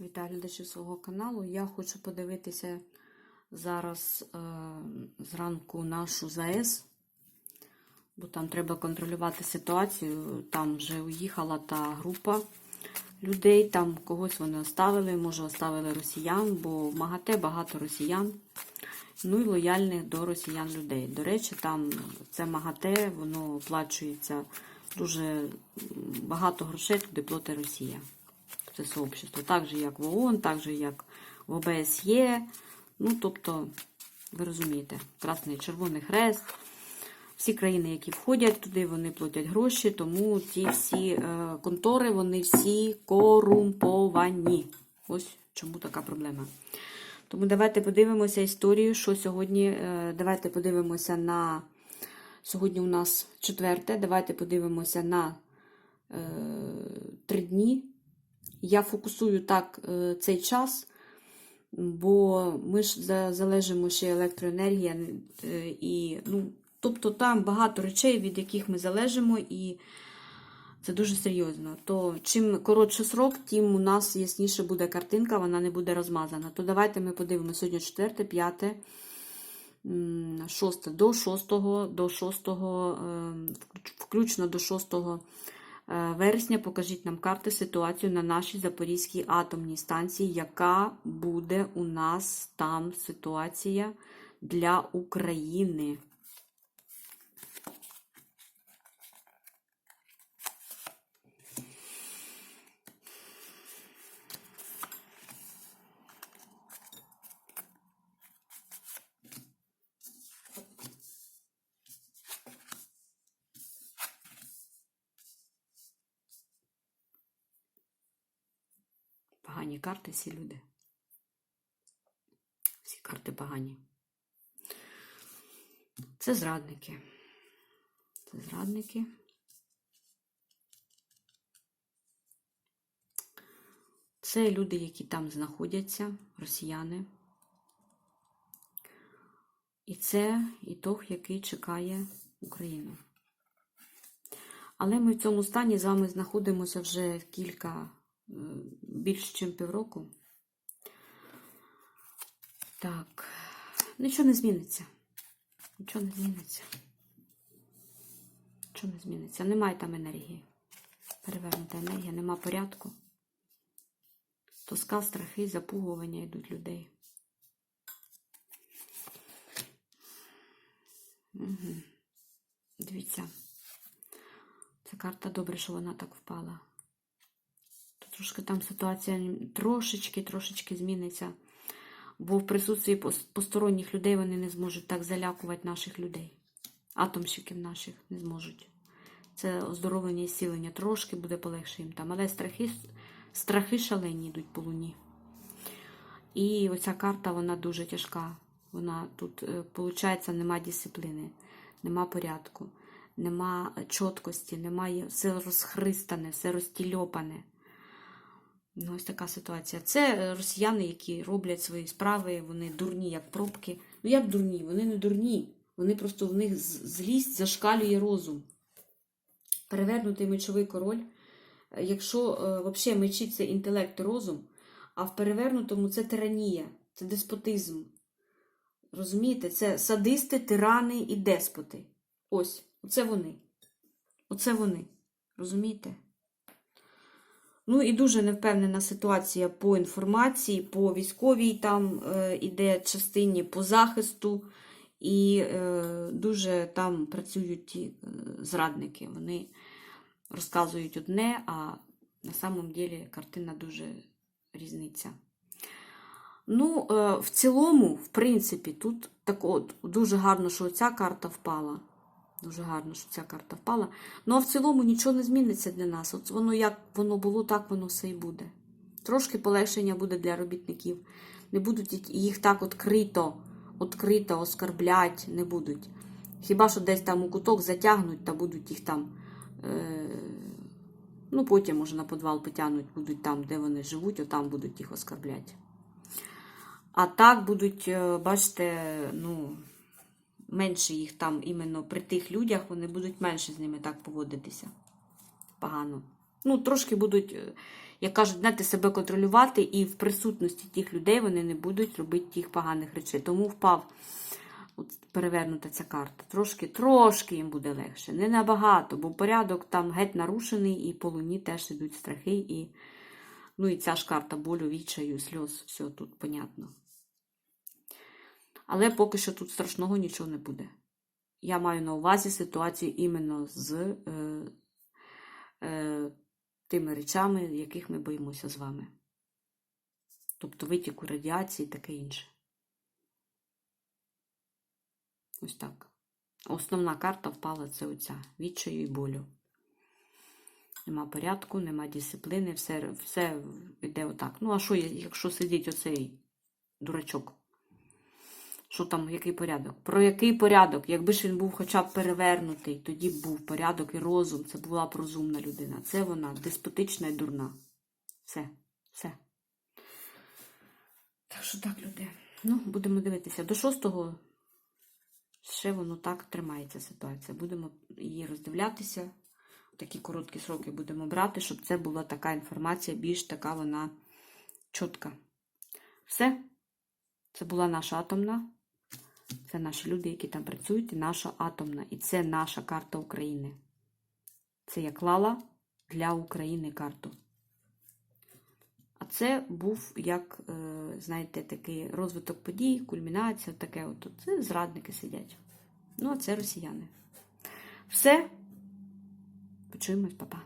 Вітаю глядачів свого каналу. Я хочу подивитися зараз е, зранку нашу ЗАЕС, бо там треба контролювати ситуацію. Там вже уїхала та група людей, там когось вони оставили, може оставили росіян, бо в МАГАТЕ багато росіян, ну і лояльних до росіян людей. До речі, там це МАГАТЕ, воно оплачується дуже багато грошей туди платить Росія це сообщество. Так же, як в ООН, так же, як в ОБСЄ. Ну, тобто, ви розумієте, Красний Червоний Хрест. Всі країни, які входять туди, вони платять гроші, тому ті всі е, контори, вони всі корумповані. Ось чому така проблема. Тому давайте подивимося історію, що сьогодні. е, Давайте подивимося на. Сьогодні у нас четверте. Давайте подивимося на е, три дні. Я фокусую так е, цей час, бо ми ж залежимо ще електроенергія, е, і, ну, тобто там багато речей, від яких ми залежимо, і це дуже серйозно. То чим коротше срок, тим у нас ясніше буде картинка, вона не буде розмазана. То давайте ми подивимося сьогодні 4, 5, 6 до 6, до 6, включно до 6 е, вересня покажіть нам карти ситуацію на нашій Запорізькій атомній станції, яка буде у нас там ситуація для України. Погані карти всі люди. Всі карти погані. Це зрадники. Це зрадники. Це люди, які там знаходяться, росіяни. І це ітог, який чекає Україну. Але ми в цьому стані з вами знаходимося вже кілька, більш ніж півроку. Так, нічого не зміниться. Нічого не зміниться. Нічого не зміниться. Немає там енергії. Перевернута енергія, нема порядку. Тоска, страхи, запугування йдуть людей. Угу. Дивіться. Ця карта добре, що вона так впала. Трошки там ситуація трошечки, трошечки зміниться. Бо в присутстві посторонніх людей вони не зможуть так залякувати наших людей. Атомщиків наших не зможуть. Це оздоровлення і зцілення трошки буде полегше їм там. Але страхи, страхи шалені йдуть по луні. І оця карта, вона дуже тяжка. Вона тут, виходить, нема дисципліни, нема порядку, нема е, чіткості, немає все розхристане, все розтільопане. Ну, ось така ситуація. Це е, росіяни, які роблять свої справи, вони дурні, як пробки. Ну, як дурні? Вони не дурні. Вони просто в них злість зашкалює розум. Перевернутий мечовий король. е, Якщо е, взагалі мечі це інтелект розум, а в перевернутому це тиранія, це деспотизм. Розумієте, це садисти, тирани і деспоти. Ось, оце вони. Оце вони. Розумієте? Ну і дуже невпевнена ситуація по інформації, по військовій там е, іде частині по захисту, і е, дуже там працюють ті е, зрадники. Вони розказують одне, а на самом деле картина дуже різниця. Ну, е, в цілому, в принципі, тут так от, дуже гарно, що ця карта впала. Дуже гарно, що ця карта впала. Ну, а в цілому нічого не зміниться для нас. От воно як воно було, так воно все і буде. Трошки полегшення буде для робітників. Не будуть їх так відкрито, відкрито оскарблять, не будуть. Хіба що десь там у куток затягнуть та будуть їх там. Е- ну, потім, може, на підвал потягнуть, будуть там, де вони живуть, отам будуть їх оскарбляти. А так будуть, е, бачите, ну, менше їх там іменно при тих людях, вони будуть менше з ними так поводитися. Погано. ну, трошки будуть, е, як кажуть, знаєте, себе контролювати, і в присутності тих людей вони не будуть робити тих поганих речей. Тому впав от, перевернута ця карта. Трошки, трошки їм буде легше. Не набагато, бо порядок там геть нарушений, і по луні теж ідуть страхи. І, ну, і ця ж карта болю, відчаю, сльоз, все тут понятно. Але поки що тут страшного нічого не буде. Я маю на увазі ситуацію іменно з е, е, тими речами, яких ми боїмося з вами. Тобто витіку радіації і таке інше. Ось так. Основна карта впала це оця відчаю і болю. Нема порядку, нема дисципліни, все, все йде отак. Ну, а що, якщо сидить оцей дурачок? Що там, який порядок? Про який порядок? Якби ж він був хоча б перевернутий, тоді б був порядок і розум. Це була б розумна людина. Це вона деспотична і дурна. Все, все. Так що так, люди. Ну, будемо дивитися. До шостого ще воно так тримається ситуація. Будемо її роздивлятися. Такі короткі сроки будемо брати, щоб це була така інформація, більш така вона чітка. Все. Це була наша атомна. Це наші люди, які там працюють, і наша атомна. І це наша карта України. Це я клала для України карту. А це був, як, е, знаєте, такий розвиток подій, кульмінація, таке от. Це зрадники сидять. Ну, а це росіяни. Все. Почуємось, папа.